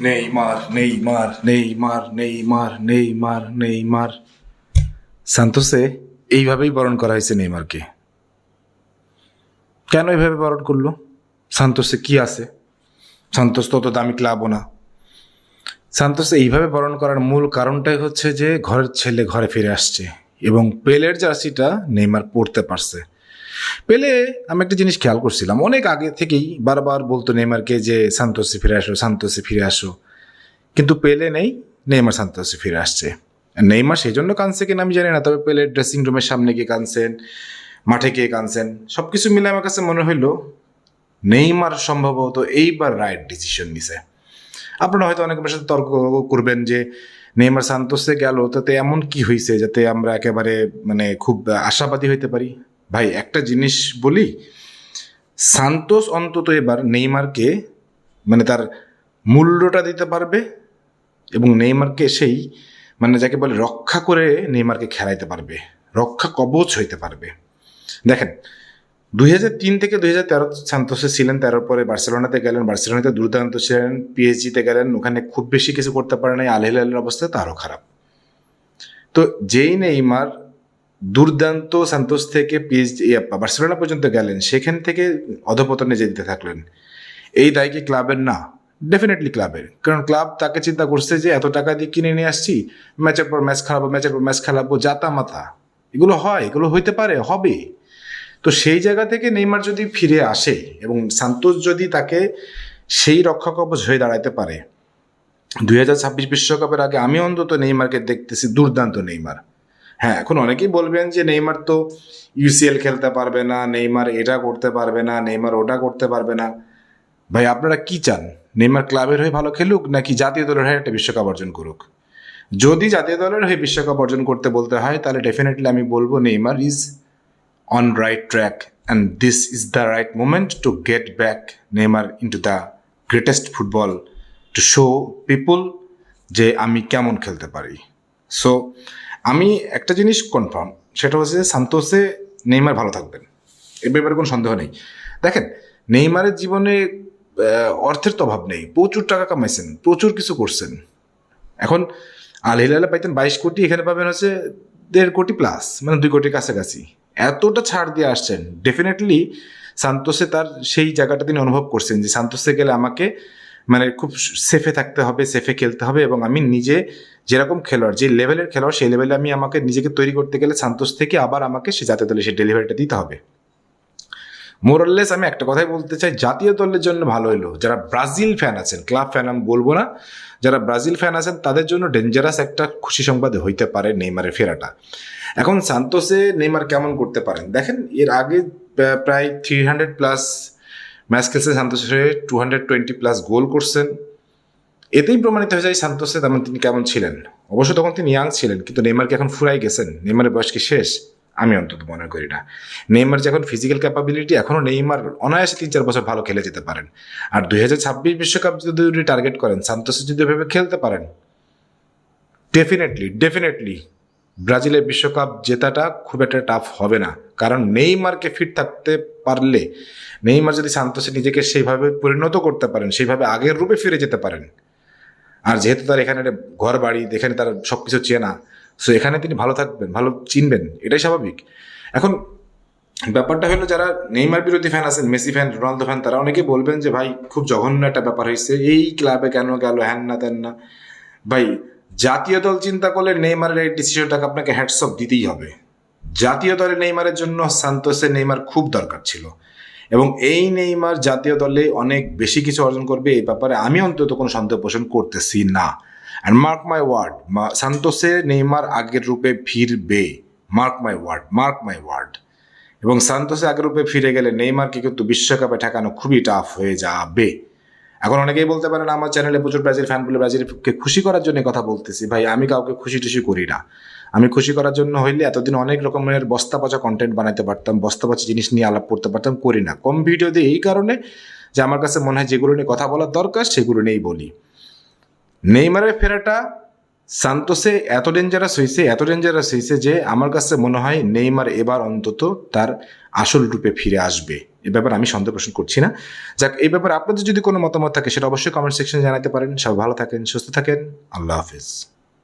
Neymar Neymar Neymar Neymar Neymar Neymar সান্তোসে এইভাবেই বরণ করা হয়েছে নেইমারকে কেন এইভাবে বরণ করল? সান্তোসে কি আছে? তো অত দামি ক্লাবও না। সান্তোসে এইভাবে বরণ করার মূল কারণটাই হচ্ছে যে ঘরের ছেলে ঘরে ফিরে আসছে এবং পেলের জার্সিটা নেইমার পড়তে পারছে। পেলে আমি একটা জিনিস খেয়াল করছিলাম। অনেক আগে থেকেই বারবার বলতো নেইমারকে যে, সান্তোসে ফিরে আসো, সান্তোসে ফিরে আসো। কিন্তু পেলে নেই, নেইমার সান্তোসে ফিরে আসছে। নেইমার সেই জন্য কানছে কিনা আমি জানি না, তবে পেলে ড্রেসিং রুমের সামনে গিয়ে কানছেন মাঠে গিয়ে কানছেন সব কিছু মিলে আমার কাছে মনে হইল, নেইমার সম্ভবত এইবার রাইট ডিসিশন নিছে। আপনারা হয়তো অনেকের সাথে তর্ক করবেন যে, নেইমার সান্তোসে গেল, তাতে এমন কি হয়েছে যাতে আমরা একেবারে মানে খুব আশাবাদী হইতে পারি? ভাই, একটা জিনিস বলি, সান্তোস অন্তত এবার নেইমারকে মানে তার মূল্যটা দিতে পারবে এবং নেইমারকে সেই মানে যাকে বলে রক্ষা করে নেইমারকে খেলাইতে পারবে, রক্ষা কবচ হইতে পারবে। দেখেন, দুই হাজার তিন থেকে দুই হাজার তেরো সান্তোসে ছিলেন, তেরোর পরে বার্সেলোনাতে গেলেন, বার্সেলোনাতে দুর্দান্ত ছিলেন, পিএইচজিতে গেলেন, ওখানে খুব বেশি কিছু করতে পারে নাই আল হিলালের অবস্থা তারও খারাপ। তো যেই নেইমার দুর্দান্ত সান্তোস থেকে পিএইচডি বার্সেলোনা পর্যন্ত গেলেন। সেখান থেকে অধপতনে যেতে থাকলেন। এই দায় কি ক্লাবের? না ডেফিনেটলি ক্লাবের। কারণ ক্লাব তাকে চিন্তা করছে যে এত টাকা দিয়ে কিনে নিয়ে আসছি, ম্যাচের পর ম্যাচ খেলাবো ম্যাচের পর ম্যাচ খেলাবো জাতা মাথা। এগুলো হয়, এগুলো হইতে পারে, হবে। তো সেই জায়গা থেকে নেইমার যদি ফিরে আসে এবং সান্তোস যদি তাকে সেই রক্ষা কবচ হয়ে দাঁড়াতে পারে। দুই হাজার ছাব্বিশ বিশ্বকাপের আগে আমি অন্তত নেইমারকে দেখতেছি দুর্দান্ত নেইমার। হ্যাঁ এখন অনেকেই বলবেন যে নেইমার তো ইউসিএল খেলতে পারবে না, নেইমার এটা করতে পারবে না, নেইমার ওটা করতে পারবে না। ভাই, আপনারা কি চান? নেইমার ক্লাবের হয়ে ভালো খেলুক নাকি জাতীয় দলের হয়ে একটা বিশ্বকাপ অর্জন করুক? যদি জাতীয় দলের হয়ে বিশ্বকাপ অর্জন করতে বলতে হয়, তাহলে ডেফিনেটলি আমি বলব Neymar is on right track and this is the right moment to get back Neymar into the greatest football to show people যে আমি কেমন খেলতে পারি। সো আমি একটা জিনিস কনফার্ম সেটা হচ্ছে যে সান্তোসে নেইমার ভালো থাকবেন। এ ব্যাপারে কোনো সন্দেহ নেই। দেখেন, নেইমারের জীবনে অর্থের তো অভাব নেই। প্রচুর টাকা কামাইছেন, প্রচুর কিছু করছেন। এখন আল হিলালে পাইতেন বাইশ কোটি, এখানে পাবেন হচ্ছে দেড় কোটি প্লাস মানে দুই কোটির কাছাকাছি। এতটা ছাড় দিয়ে আসছেন। ডেফিনেটলি সান্তোসে তার সেই জায়গাটা তিনি অনুভব করছেন যে সান্তোসে গেলে আমাকে মানে খুব সেফে থাকতে হবে সেফে খেলতে হবে এবং আমি নিজে যেরকম খেলোয়াড়, যে লেভেলের খেলোয়াড়, সেই লেভেলে আমি আমাকে নিজেকে তৈরি করতে গেলে সান্তোষ থেকে আবার আমাকে সে জাতীয় দলে সেই ডেলিভারিটা দিতে হবে। মোরাল্লেস আমি একটা কথাই বলতে চাই, জাতীয় দলের জন্য ভালো হলো। যারা ব্রাজিল ফ্যান আছেন ক্লাব ফ্যান আমি বলব না, যারা ব্রাজিল ফ্যান আছেন, তাদের জন্য ডেঞ্জারাস একটা খুশি সংবাদ হইতে পারে নেইমারের ফেরাটা। এখন সান্তোসে নেইমার কেমন করতে পারেন? দেখেন, এর আগে প্রায় থ্রি হান্ড্রেড প্লাস ম্যাচ খেলছে সান্তোসে two hundred twenty plus goal করছেন। এতেই প্রমাণিত হয়ে যায় সান্তোসে তেমন তিনি কেমন ছিলেন। অবশ্য তখন তিনি ইয়াং ছিলেন, কিন্তু নেইমারকে এখন ফুরাই গেছেন? নেইমারের বয়স কি শেষ? আমি অন্তত মনে করি না। নেইমার যে এখন ফিজিক্যাল ক্যাপাবিলিটি এখনও নেইমার অনায়াসে তিন চার বছর ভালো খেলে যেতে পারেন। আর দুই হাজার ছাব্বিশ বিশ্বকাপ যদি উনি টার্গেট করেন, সান্তোসে যদি ভেবে খেলতে পারেন ডেফিনেটলি ডেফিনেটলি ব্রাজিলের বিশ্বকাপ জেতাটা খুব একটা টাফ হবে না। কারণ নেইমারকে ফিট থাকতে পারলে নেইমার যদি সান্তোসে নিজেকে সেইভাবে পরিণত করতে পারেন, সেইভাবে আগের রূপে ফিরে যেতে পারেন। আর যেহেতু তার এখানে ঘর বাড়ি এখানে তার সব কিছু চেনা সো এখানে তিনি ভালো থাকবেন, ভালো চিনবেন, এটাই স্বাভাবিক। এখন ব্যাপারটা হলো যারা নেইমার বিরোধী ফ্যান আছেন, মেসি ফ্যান রোনালদো ফ্যান তারা অনেকে বলবেন যে, ভাই, খুব জঘন্য একটা ব্যাপার হয়েছে। এই ক্লাবে কেন গেল? হ্যান না তেন না। ভাই, জাতীয় দল চিন্তা করলে নেইমারের এই ডিসিশনটাকে আপনাকে হ্যাটসঅপ দিতেই হবে। জাতীয় দলে নেইমারের জন্য সান্তোসে নেইমার খুব দরকার ছিল। এবং এই নেইমার জাতীয় দলে অনেক বেশি কিছু অর্জন করবে এই ব্যাপারে আমি অন্তত কোনো সন্দেহ পোষণ করতেছি না। অ্যান্ড মার্ক মাই ওয়ার্ড সান্তোসে নেইমার আগের রূপে ফিরবে। Mark my word mark my word এবং সান্তোসে আগের রূপে ফিরে গেলে নেইমারকে কিন্তু বিশ্বকাপে ঠেকানো খুবই টাফ হয়ে যাবে। এখন অনেকেই বলতে পারেন আমার চ্যানেলে প্রচুর ব্রাজিল ফ্যান বলে ব্রাজিলকে খুশি করার জন্য কথা বলতেছি। ভাই, আমি কাউকে খুশি টুশি করি না। আমি খুশি করার জন্য হইলে এতদিন অনেক রকমের বস্তা পচা কন্টেন্ট বানাতে পারতাম, বস্তা পচা জিনিস নিয়ে আলাপ করতে পারতাম, করি না। কম ভিডিও দিয়ে এই কারণে যে আমার কাছে মনে হয় যেগুলো নিয়ে কথা বলার দরকার, সেগুলো নিয়েই বলি। নেইমারের ফেরাটা সান্তোসে এত ডেঞ্জারাস হয়েছে এত ডেঞ্জারাস হয়েছে যে আমার কাছে মনে হয় নেইমার এবার অন্তত তার আসল রূপে ফিরে আসবে। এ ব্যাপারে আমি সন্দেহ পোষণ করছি না। যাক, এই ব্যাপারে আপনাদের যদি কোনো মতামত থাকে, সেটা অবশ্যই কমেন্ট সেকশনে জানাতে পারেন। সব ভালো থাকেন, সুস্থ থাকেন। আল্লাহ হাফিজ।